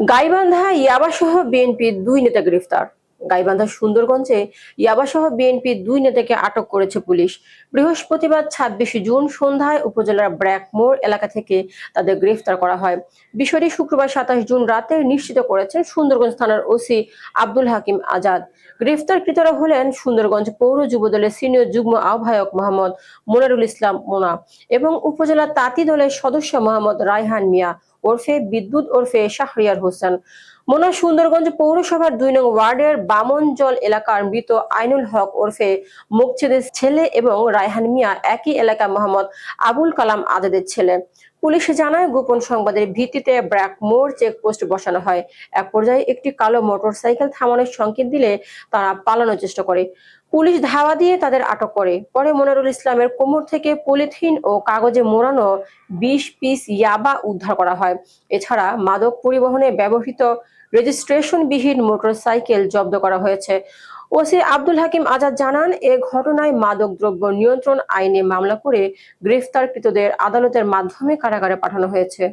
গাইবান্ধা ইয়াবাসহ বিএনপির দুই নেতা গ্রেফতার। গাইবান্ধা সুন্দরগঞ্জে ইয়াবাসহ বিএনপির দুই নেতাকে আটক করেছে পুলিশ। বৃহস্পতিবার ছাব্বিশে জুন সন্ধ্যায় উপজেলার ব্র্যাক মোড় এলাকা থেকে তাদের গ্রেফতার করা হয়। বিষয়টি শুক্রবার সাতাশ জুন রাতে নিশ্চিত করেছেন সুন্দরগঞ্জ থানার ওসি আব্দুল হাকিম আজাদ। গ্রেফতারকৃতরা হলেন সুন্দরগঞ্জ পৌর যুবদলের সিনিয়র যুগ্ম আহ্বায়ক মোহাম্মদ মোনারুল ইসলাম মোনা এবং উপজেলা তাঁতি দলের সদস্য মোহাম্মদ রায়হান মিয়া। ওরফে বিদ্যুৎ ওরফে শাহরিয়ার হোসেন। মোনা সুন্দরগঞ্জ পৌরসভার দুই নং ওয়ার্ডের বামনজল এলাকার মৃত আইনুল হক ওরফে মুকছেদের ছেলে এবং রায়হান মিয়া একই এলাকা মোহাম্মদ আবুল কালাম আজাদের ছেলে। পুলিশ জানায়, গোপন সংবাদের ভিত্তিতে ব্র্যাক মোড় চেকপোস্ট বসানো হয়। এক পর্যায়ে একটি কালো মোটরসাইকেল থামানোর সংকেত দিলে তারা পালানোর চেষ্টা করে। পুলিশ ধাওয়া দিয়ে তাদের আটক করে। পরে মনিরুল ইসলামের কোমর থেকে পলিথিন ও কাগজে মোড়ানো বিশ পিস ইয়াবা উদ্ধার করা হয়। এছাড়া মাদক পরিবহনে ব্যবহৃত রেজিস্ট্রেশনবিহীন মোটরসাইকেল জব্দ করা হয়েছে। ওসি আব্দুল হাকিম আজাদ জানান, এ ঘটনায় মাদক দ্রব্য নিয়ন্ত্রণ আইনে মামলা করে গ্রেফতারকৃতদের আদালতের মাধ্যমে কারাগারে পাঠানো হয়েছে।